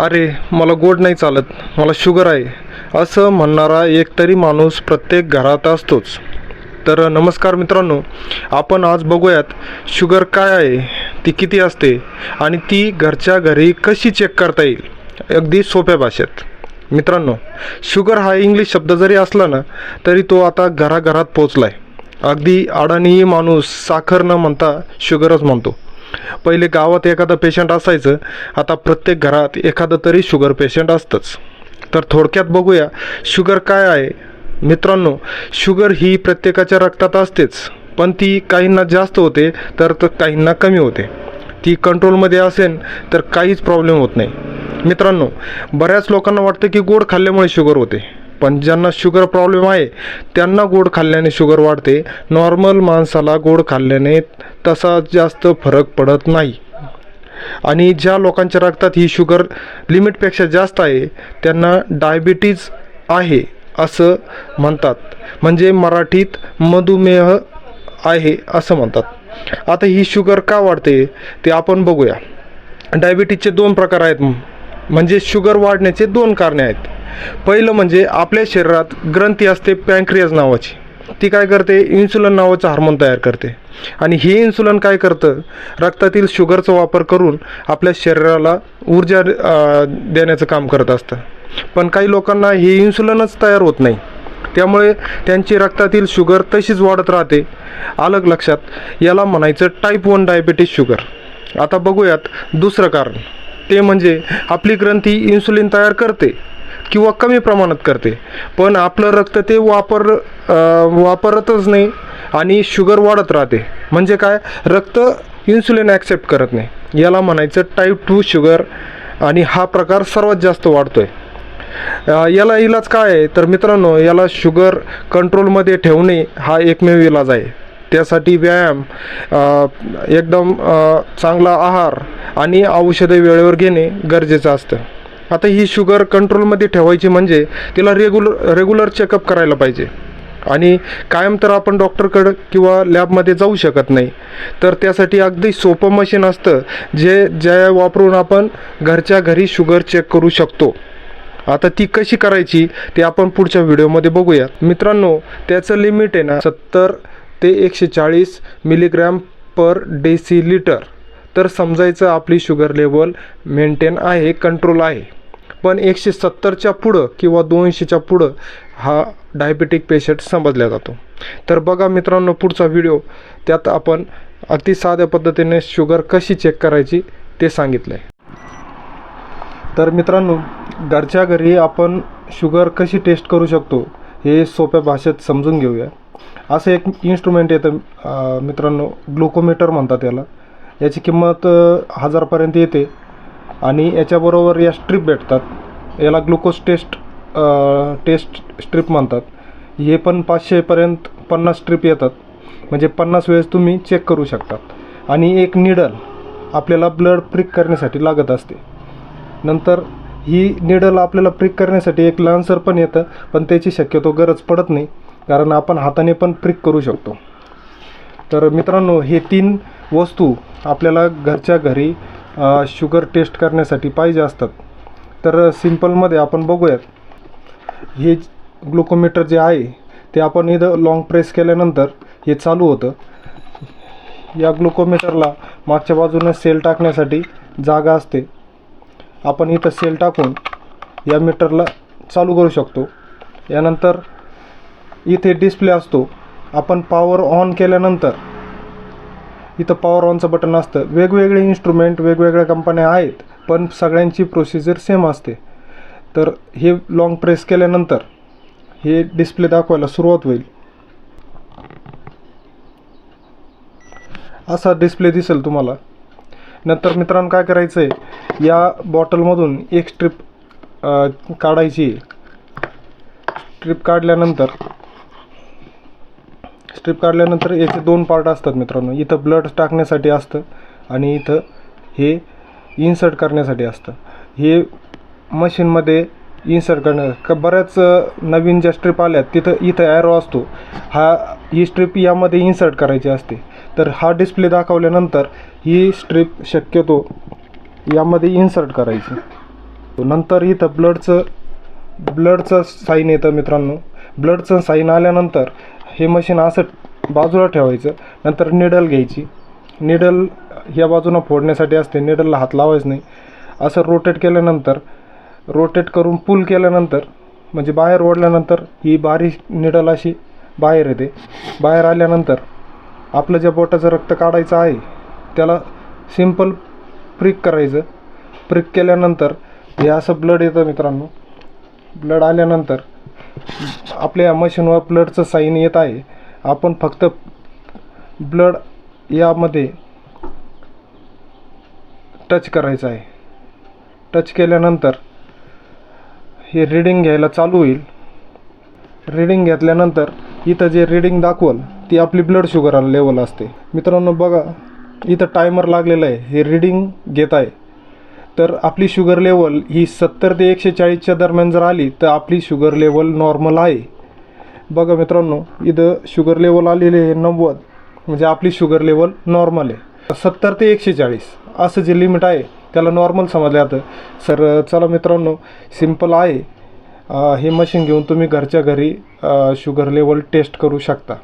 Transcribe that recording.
अरे मला गोड नाही चालत. मला शुगर आहे. असं म्हणणारा एकतरी माणूस प्रत्येक घरात असतोच. तर नमस्कार मित्रांनो आपण आज बघूयात शुगर काय आहे ती किती असते आणि ती घरच्या घरी कशी चेक करता येईल? अगदी सोप्या भाषेत. मित्रांनो शुगर हा इंग्लिश शब्द जरी असला ना तरी तो आता घराघरात पोचला आहे अगदी अडाणीही माणूस साखर न म्हणता शुगरच म्हणतो. पहिले गावात एखादं पेशंट असायचं आता प्रत्येक घरात एखादं तरी शुगर पेशंट असतंच. तर थोडक्यात बघूया शुगर काय आहे? मित्रांनो शुगर ही प्रत्येकाच्या रक्तात असतेच पण ती काहींना जास्त होते तर तर काहींना कमी होते. ती कंट्रोलमध्ये असेल तर काहीच प्रॉब्लेम होत नाही. मित्रांनो बऱ्याच लोकांना वाटतं की गोड खाल्ल्यामुळे शुगर होते. पण ज्यांना शुगर प्रॉब्लेम आहे त्यांना गोड खाल्ल्याने शुगर वाढते. नॉर्मल माणसाला गोड खाल्ल्याने तसा जास्त फरक पडत नाही. आणि ज्या लोकांच्या रक्तात ही शुगर लिमिटपेक्षा जास्त आहे त्यांना डायबिटीज आहे असं म्हणतात. म्हणजे मराठीत मधुमेह आहे असं म्हणतात. आता ही शुगर का वाढते ते आपण बघूया. डायबिटीजचे दोन प्रकार आहेत. म्हणजे शुगर वाढण्याचे दोन कारणे आहेत. पहिलं म्हणजे आपल्या शरीरात ग्रंथी असते पँक्रियाज नावाची. ती काय करते? इन्सुलिन नावाचं हार्मोन तयार करते. आणि हे इन्सुलिन काय करतं? रक्तातील शुगरचा वापर करून आपल्या शरीराला ऊर्जा देण्याचं काम करत असतं. पण काही लोकांना हे इन्सुलिनच तयार होत नाही. त्यामुळे त्यांची रक्तातील शुगर तशीच वाढत राहते. अलग लक्षात याला म्हणायचं टाईप वन डायबिटीस शुगर आता बघूयात दुसरं कारण. ते म्हणजे आपली ग्रंथी इन्सुलिन तयार करते. किंवा कमी प्रमाणात करते. पण आपलं रक्त ते वापर वापरतच नाही आणि शुगर वाढत राहते. म्हणजे काय? रक्त इन्सुलिन ॲक्सेप्ट करत नाही. याला म्हणायचं टाईप टू शुगर आणि हा प्रकार सर्वात जास्त वाढतो आहे याला इलाज काय आहे? तर मित्रांनो याला शुगर कंट्रोलमध्ये ठेवणे हा एकमेव इलाज आहे. त्यासाठी व्यायाम एकदम चांगला आहार आणि औषधे वेळेवर घेणे गरजेचं असतं. आता ही शुगर कंट्रोलमध्ये ठेवायची म्हणजे तिला रेग्युलर रेग्युलर चेकअप करायला पाहिजे. आणि कायम तर आपण डॉक्टरकडं किंवा लॅबमध्ये जाऊ शकत नाही. तर त्यासाठी अगदी सोपं मशीन असतं जे ज्या वापरून आपण घरच्या घरी शुगर चेक करू शकतो. आता ती कशी करायची ते आपण पुढच्या व्हिडिओमध्ये बघूया मित्रांनो त्याचं लिमिट आहे ना सत्तर ते एकशे चाळीस मिलीग्रॅम पर डेसी लिटर तर समजायचं आपली शुगर लेवल मेंटेन आहे कंट्रोल आहे. पण एकशे सत्तरच्या पुढं किंवा दोनशेच्या पुढं हा डायबेटिक पेशंट समजला जातो. तर बघा मित्रांनो पुढचा व्हिडिओ त्यात आपण अगदी साध्या पद्धतीने शुगर कशी चेक करायची ते सांगितलं आहे तर मित्रांनो घरच्या घरी आपण शुगर कशी टेस्ट करू शकतो हे सोप्या भाषेत समजून घेऊया. असं एक इन्स्ट्रुमेंट येतं मित्रांनो ग्लुकोमीटर म्हणतात याला. याची किंमत हजारपर्यंत येते. आणि याच्याबरोबर या स्ट्रीप भेटतात. याला ग्लुकोज टेस्ट टेस्ट स्ट्रीप म्हणतात. हे पण पाचशेपर्यंत पन्नास स्ट्रीप येतात. म्हणजे पन्नास वेळेस तुम्ही चेक करू शकतात. आणि एक निडल आपल्याला ब्लड प्रिक करण्यासाठी लागत असते. नंतर ही निडल आपल्याला प्रिक करण्यासाठी एक लान्सर पण येतं पण त्याची शक्यतो गरज पडत नाही कारण आपण हाताने पण प्रिक करू शकतो. तर मित्रांनो हे तीन वस्तू आपल्याला घरच्या घरी शुगर टेस्ट करण्यासाठी पाहिजे असतात. तर सिम्पलमध्ये आपण बघूयात. हे ग्लुकोमीटर जे आहे ते आपण इथं लॉंग प्रेस केल्यानंतर हे चालू होतं. या ग्लुकोमीटरला मागच्या बाजूने सेल टाकण्यासाठी जागा असते. आपण इथं सेल टाकून या मीटरला चालू करू शकतो. यानंतर इथे डिस्प्ले असतो. आपण पॉवर ऑन केल्यानंतर इथं पॉवर ऑनचं बटन असतं. वेगवेगळे इन्स्ट्रुमेंट वेगवेगळ्या कंपन्या आहेत पण सगळ्यांची प्रोसिजर सेम असते. तर हे लॉंग प्रेस केल्यानंतर हे डिस्प्ले दाखवायला सुरुवात होईल. असा डिस्प्ले दिसेल तुम्हाला. नंतर मित्रांनो काय करायचं आहे या बॉटलमधून एक स्ट्रीप काढायची. स्ट्रीप काढल्यानंतर स्ट्रीप काढल्यानंतर याचे दोन पार्ट असतात मित्रांनो. इथं ब्लड टाकण्यासाठी असतं आणि इथं हे इन्सर्ट करण्यासाठी असतं. हे मशीनमध्ये इन्सर्ट करण्या क बऱ्याच नवीन ज्या स्ट्रीप आल्यात तिथं इथं ॲरो असतो. हा ही स्ट्रीप यामध्ये इन्सर्ट करायची असते. तर हा डिस्प्ले दाखवल्यानंतर ही स्ट्रीप शक्यतो यामध्ये इन्सर्ट करायची. नंतर इथं ब्लडचं ब्लडचं साईन येतं मित्रांनो. ब्लडचं साईन आल्यानंतर हे मशीन असं बाजूला ठेवायचं नंतर निडल घ्यायची. निडल या बाजूनं फोडण्यासाठी असते निडलला हात लावायचं नाही. असं रोटेट केल्यानंतर रोटेट करून पुल केल्यानंतर म्हणजे बाहेर ओढल्यानंतर ही बारीक निडल अशी बाहेर येते. बाहेर आल्यानंतर आपलं ज्या बोटाचं रक्त काढायचं आहे त्याला सिंपल प्रिक करायचं. प्रिक केल्यानंतर हे असं ब्लड येतं मित्रांनो. ब्लड आल्यानंतर आपल्या या मशीनवर ब्लडचं साईन येत आहे. आपण फक्त ब्लड यामध्ये टच करायचं आहे. टच केल्यानंतर हे रीडिंग घ्यायला चालू होईल. रीडिंग घेतल्यानंतर इथं जे रीडिंग दाखवल ती आपली ब्लड शुगर लेवल असते. मित्रांनो बघा इथं टायमर लागलेलं आहे. हे रीडिंग घेत आहे. तर आपली शुगर लेवल ही सत्तर ते एकशे चाळीसच्या दरम्यान जर आली तर आपली शुगर लेवल नॉर्मल आहे. बघा मित्रांनो इथं शुगर लेवल आलेले आहे नव्वद म्हणजे आपली शुगर लेवल नॉर्मल आहे. सत्तर ते एकशे चाळीस असं जे लिमिट आहे त्याला नॉर्मल समजलं जातं. सर चला मित्रांनो सिंपल आहे. हे मशीन घेऊन तुम्ही घरच्या घरी शुगर लेवल टेस्ट करू शकता.